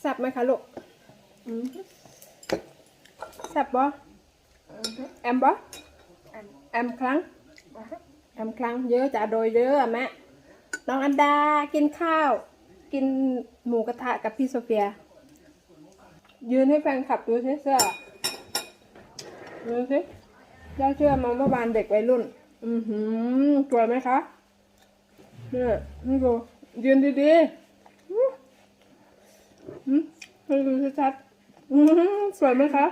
แซ่บไหมคะลูกอืมแซ่บบ่แอมบ่แอมครั้งแอมครั้งเยอะจ้ะโดยเยอะอะแม่น้องอันดากินข้าว กินหมูกระทะกับพี่โซเฟีย ยืนให้แฟนคลับดูสิเสื้อดูสิได้เสื้อมาเมื่อวานเด็กวัยรุ่น อือหือสวยไหมคะเนี่ยนี่ดูยืนดีๆอื้อ หือให้ดูชัดๆอื้อหือสวยไหมคะ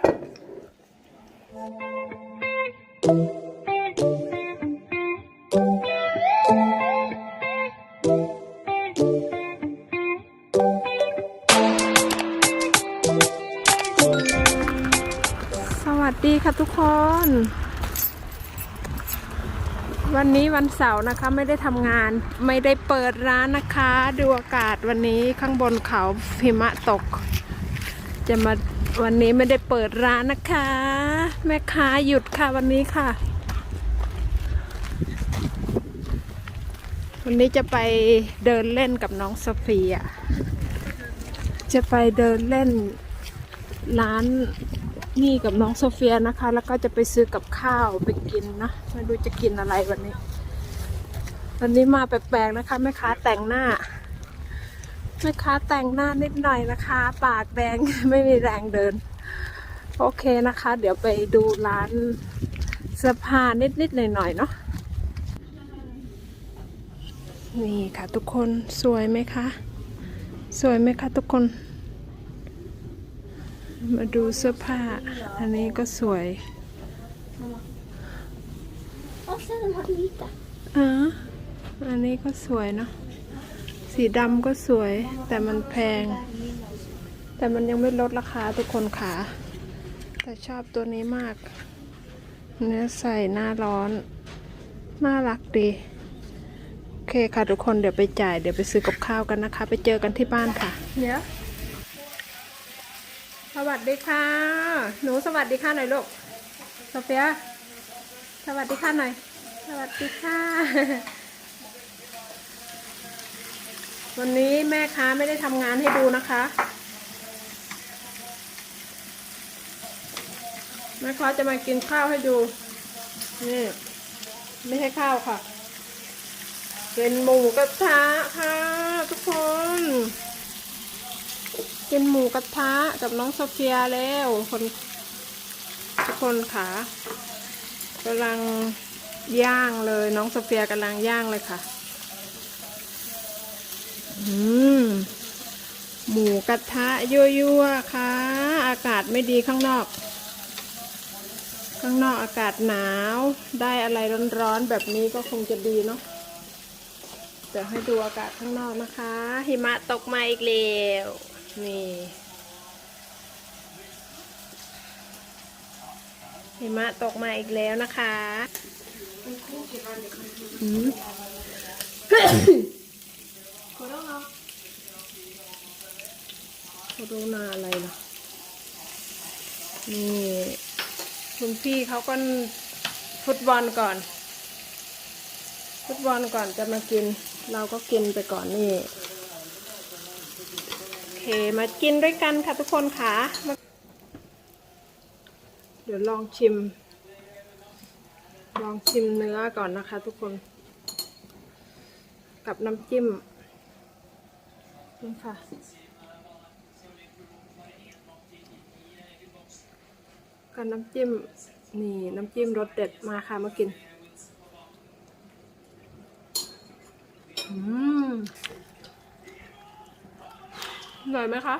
สวัสดีค่ะทุกคน วันนี้วันเสาร์นะคะไม่ได้ทำงาน ไม่ได้เปิดร้านนะคะ ดูอากาศวันนี้ข้างบนเขาหิมะตก จะมาวันนี้ไม่ได้เปิดร้านนะคะ แม่ค้าหยุดค่ะวันนี้ค่ะ วันนี้จะไปเดินเล่นกับน้องโซเฟียจะไปเดินเล่นร้าน นี่กับน้องโซเฟียนะคะ แล้วก็จะไปซื้อกับข้าวไปกินนะไม่รู้จะกินอะไรวันนี้ วันนี้มาแปลกๆนะคะแม่ค้าแต่งหน้าแม่ค้าแต่งหน้านิดหน่อยนะคะ ปากแดงไม่มีแรงเดิน โอเคนะคะ เดี๋ยวไปดูร้านเสื้อผ้านิดๆหน่อยๆเนาะนี่ค่ะทุกคนสวยไหมคะ สวยไหมคะทุกคน มาดูเสื้อผ้า อันนี้ก็สวย Och sen den här vita. อ่าอันนี้ก็สวยเนาะ สีดำก็สวย แต่มันแพง แต่มันยังไม่ลดราคาทุกคนขาแต่ชอบตัวนี้มาก เนื้อใส่หน้าร้อน น่ารักดี โอเคค่ะทุกคนเดี๋ยวไปจ่าย เดี๋ยวไปซื้อกับข้าวกันนะคะ ไปเจอกันที่บ้านค่ะ เดี๋ยวส วัสดีค่ะ หนูสวัสดีค่ะหน่อยลูกโซเฟียสวัสดีค่ะหน่อย สวัสดีค่ะ วันนี้แม่ค้าไม่ได้ทำงานให้ดูนะคะแม่ค้าจะมากินข้าวให้ดู นี่ ไม่ใช่ข้าวค่ะ เป็นหมูกระทะค่ะทุกคน เป็นหมูกระทะกับน้องโซเฟียแล้วคนทุกคนค่ะกำลังย่างเลยน้องโซเฟียกำลังย่างเลยค่ะ อืมหมูกระทะยั่วๆค่ะ อากาศไม่ดีข้างนอก ข้างนอกอากาศหนาว ได้อะไรร้อนๆแบบนี้ก็คงจะดีเนาะเดี๋ยวให้ดูอากาศข้างนอกนะคะ หิมะตกมาอีกแล้ว นี่หิมะตกมาอีกแล้วนะคะอืมโคโรนาอะไรล่ะ นี่คุณพี่เขาก็ฟุตบอลก่อน ฟุตบอลก่อนจะมากิน เราก็กินไปก่อนนี่ มากินด้วยกันค่ะทุกคนค่ะ เดี๋ยวลองชิม ลองชิมเนื้อก่อนนะคะทุกคน กับน้ำจิ้มนี่ค่ะกับน้ำจิ้ม นี่น้ำจิ้มรสเด็ดมาค่ะมากิน อืม อร่อยไหมคะ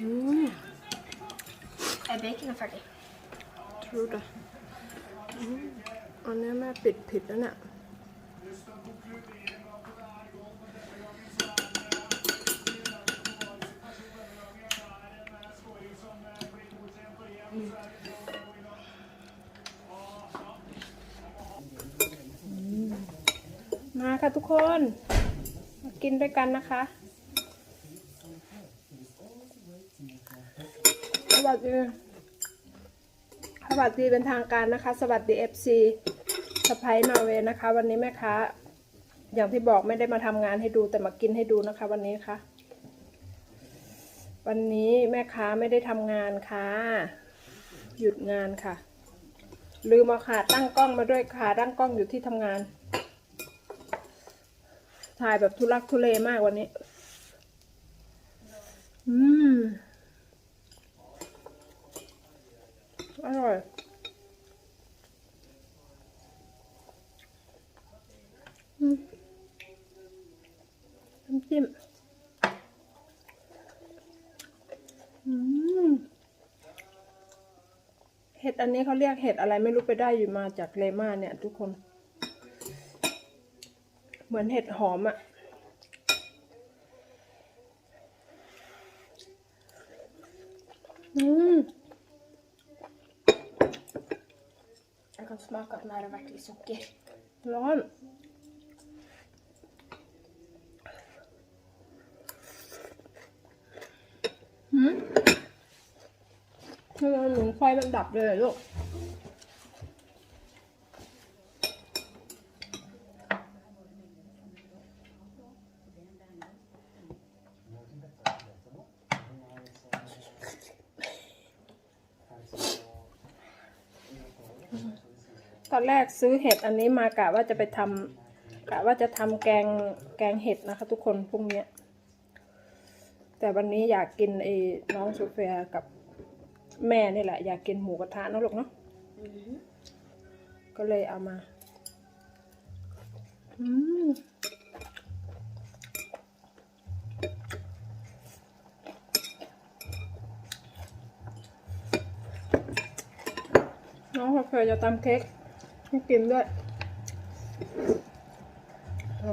อืม Är bacon färdig? ทรูดอะอืมอันนี้แม่ปิดผิดแล้วเนี่ยมาค่ะทุกคนมา กินด้วยกันนะคะสวัสดีสวัสดีเป็นทางการนะคะ สวัสดี FC สไปนอร์เวย์นะคะ วันนี้แม่ค้าอย่างที่บอกไม่ได้มาทำงานให้ดูแต่มากินให้ดูนะคะ วันนี้ค่ะ วันนี้แม่ค้าไม่ได้ทำงานค่ะ หยุดงานค่ะ ลืมเอาขาตั้งกล้องมาด้วยขาตั้งกล้องอยู่ที่ทำงาน ถ่ายแบบทุลักทุเลมากวันนี้ อืม อร่อย น้ำจิ้ม อืม เห็ดอันนี้เขาเรียกเห็ดอะไรไม่รู้ไปได้อยู่มาจากเลมาเนี่ยทุกคน เหมือนเห็ดหอมอะ่ะอืม Jag kan smaka att när det verkligen socker. ร้อนหืมทำไมหนุนไฟมันดับเลยอะลูก แรกซื้อเห็ดอันนี้มากะว่าจะไปทำกะว่าจะทำแกงแกงเห็ดนะคะ ทุกคนพรุ่งเนี้ยแต่วันนี้อยากกินไอ้น้องโซเฟียกับแม่นี่แหละ อยากกินหมูกระทะเนอะลูกเนาะ Mm. ก็เลยเอามาอืมน้องโซเฟียจะทำเค้ก ให้กินด้วย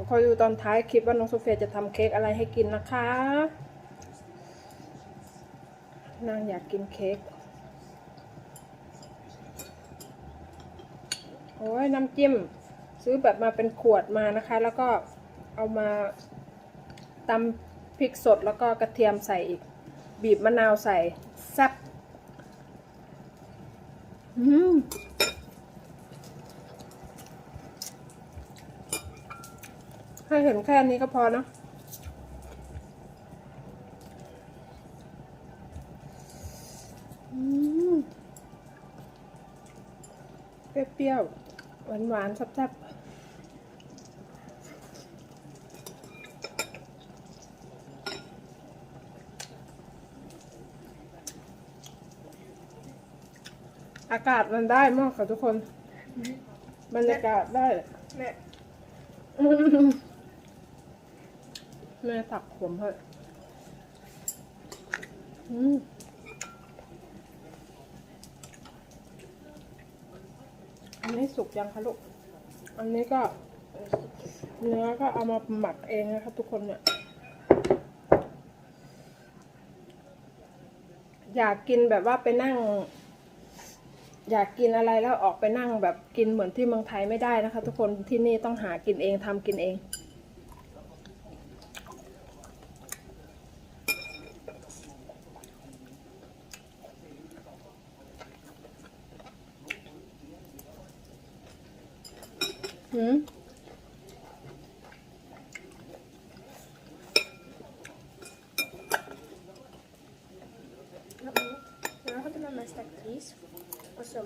คอยดูตอนท้ายคลิปว่าน้องโซเฟียจะทำเค้กอะไรให้กินนะคะ นางอยากกินเค้ก โอ้ยน้ำจิ้ม ซื้อแบบมาเป็นขวดมานะคะ แล้วก็เอามาตำพริกสดแล้วก็กระเทียมใส่อีก บีบมะนาวใส่แซ่บอืม ให้เห็นแค่นี้ก็พอเนอะอืมเปรี้ยวๆ หวานๆแซ่บๆอากาศมันได้มากค่ะทุกคน บรรยากาศได้ Men อืม แม่ตักผมเถอะอืมอันนี้สุกยังคะลูก อันนี้ก็ เนื้อก็เอามาหมักเองนะคะทุกคนเนี่ย อยากกินแบบว่าไปนั่ง อยากกินอะไรแล้วออกไปนั่งแบบกินเหมือนที่เมืองไทยไม่ได้นะคะ ทุกคนที่นี่ต้องหากินเองทำกินเอง med mästarkris och så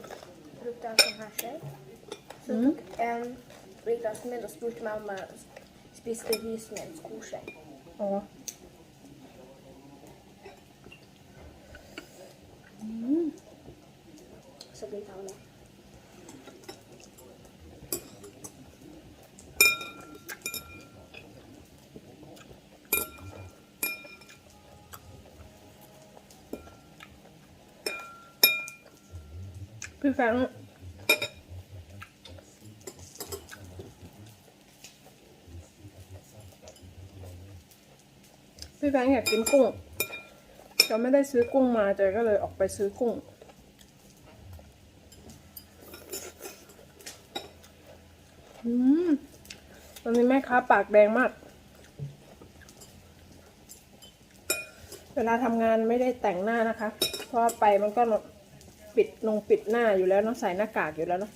brukar han här sig. Så mm. tog en brygga smör och spurt mamma spiste ris med en skosked. Ja. พี่แฟงพี่แฟงอยากกินกุ้งจะไม่ได้ซื้อกุ้งมาเจก็เลยออกไปซื้อกุ้ง อืม ตอนนี้แม่ค้าปากแดงมาก เวลาทำงานไม่ได้แต่งหน้านะคะ เพราะว่าไปมันก็ ปิดลงปิดหน้าอยู่แล้วเนาะใส่หน้ากากอยู่แล้วเนาะ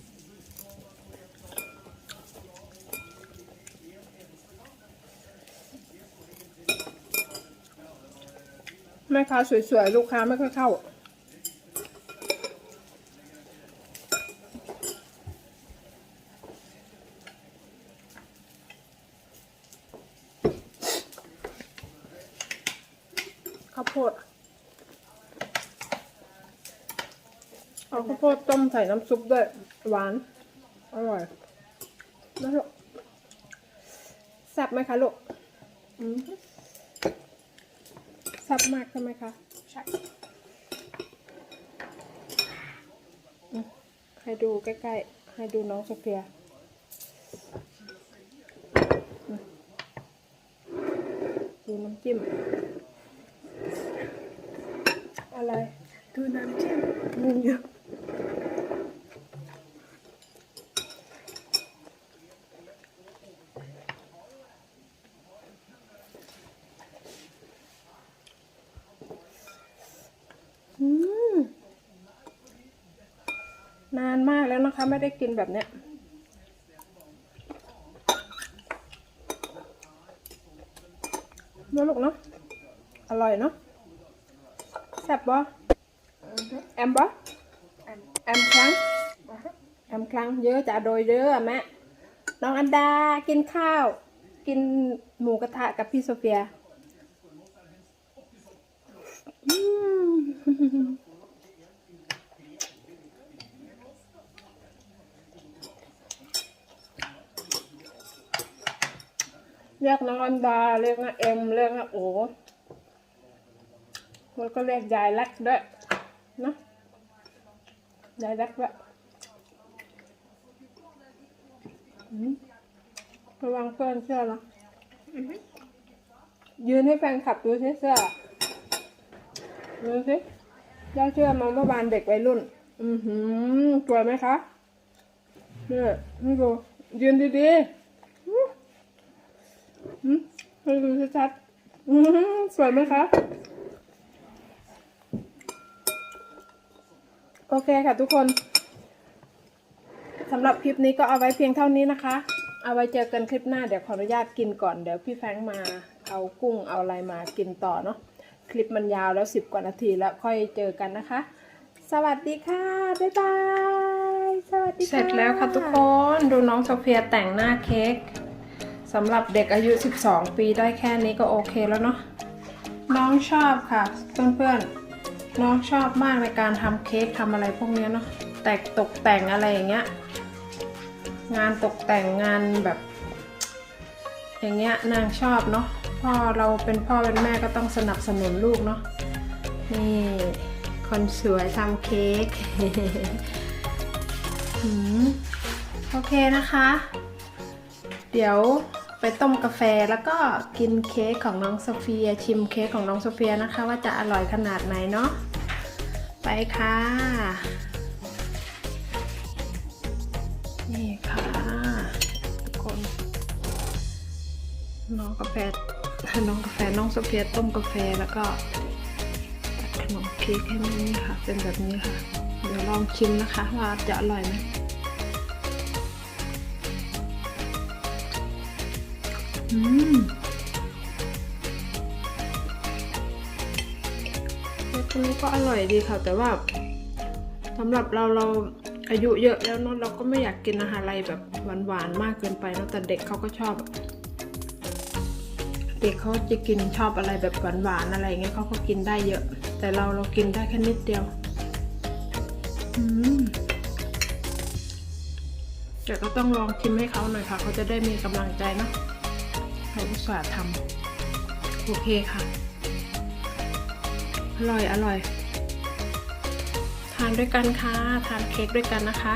แม่ค้าสวยๆ ลูกค้าไม่ค่อยเข้าข้าวโพด เอาข้าวโพดต้มใส่น้ำซุปด้วยหวาน อร่อยนะลูกแซ่บไหมคะลูกอืมแซ่บมากใช่ไหมคะ ใช่ ให้ดูใกล้ๆ ให้ดูน้องโซเฟียอืมดูน้ำจิ้ม อะไร ดูน้ำจิ้มมึงเยอะอืม นานมากแล้วนะคะ ไม่ได้กินแบบเนี้ยเนื้อลูกเนาะอร่อยเนาะแซ่บบ่แอมบ่อันแอมครั้งแอมครั้งเยอะจ้ะโดยเยอะอะแม่น้องอันดากินข้าว กินหมูกระทะกับพี่โซเฟียอืม เรียกน้องอันดาเรียกน้าเอ็มเรียกน้าโอแล้วก็เรียกยายเล็กด้วยเนอะยายเล็กด้วยอืมระวังเพื่อนเสื้อนะอือฮึยืนให้แฟนขับดูสิเสื้อดูสิย่าเชื่อมาเมื่อวานเด็กวัยรุ่น อือหือสวยไหมคะเนี่ยนี่ดูยืนดีๆอื้อหือ ให้ดูชัดๆสวยไหมคะ โอเคค่ะทุกคนสำหรับคลิปนี้ก็เอาไว้เพียงเท่านี้นะคะ เอาไว้เจอกันคลิปหน้า เดี๋ยวขออนุญาตกินก่อน เดี๋ยวพี่แฟงมาเอากุ้งเอาอะไรมากินต่อเนาะ คลิปมันยาวแล้วสิบกว่านาทีแล้วค่อยเจอกันนะคะ สวัสดีค่ะ บ๊ายบาย สวัสดีค่ะ เสร็จแล้วค่ะทุกคน ดูน้องโซเฟียแต่งหน้าเค้ก สำหรับเด็กอายุ 12 ปีได้แค่นี้ก็โอเคแล้วเนาะน้องชอบค่ะเพื่อนๆน้องชอบมากในการทำเค้กทำอะไรพวกนี้เนาะแต่งตกแต่งอะไรอย่างเงี้ยงานตกแต่งงานแบบ อย่างเงี้ยนางชอบเนาะพ่อเราเป็นพ่อเป็นแม่ก็ต้องสนับสนุนลูกเนาะนี่คนสวยทำเค้กโอเคนะคะ เดี๋ยว ไปต้มกาแฟแล้วก็กินเค้กของน้องโซเฟีย ชิมเค้กของน้องโซเฟียนะคะ ว่าจะอร่อยขนาดไหนเนาะไปค่ะ นี่ค่ะทุกคนน้องกาแฟน้องกาแฟน้องโซเฟียต้มกาแฟแล้วก็ขนมเค้กให้มันนี่ค่ะ เป็นแบบนี้ค่ะ เดี๋ยวลองชิมนะคะว่าจะอร่อยไหม อืมเค้กตัวนี้ก็อร่อยดีค่ะ แต่ว่าสำหรับเราเราอายุเยอะแล้วเนอะเราก็ไม่อยากกินอาหารอะไรแบบหวานๆมากเกินไปเนอะแต่เด็กเขาก็ชอบเด็กเขาจะกินชอบอะไรแบบหวานๆอะไรเงี้ยเขาก็กินได้เยอะ แต่เราเรากินได้แค่นิดเดียวแต่ก็ต้องลองชิมให้เขาหน่อยค่ะ เขาจะได้มีกำลังใจเนอะ เขาอุตส่าห์ทำโอเคค่ะ อร่อยอร่อย ทานด้วยกันค่ะ ทานเค้กด้วยกันนะคะ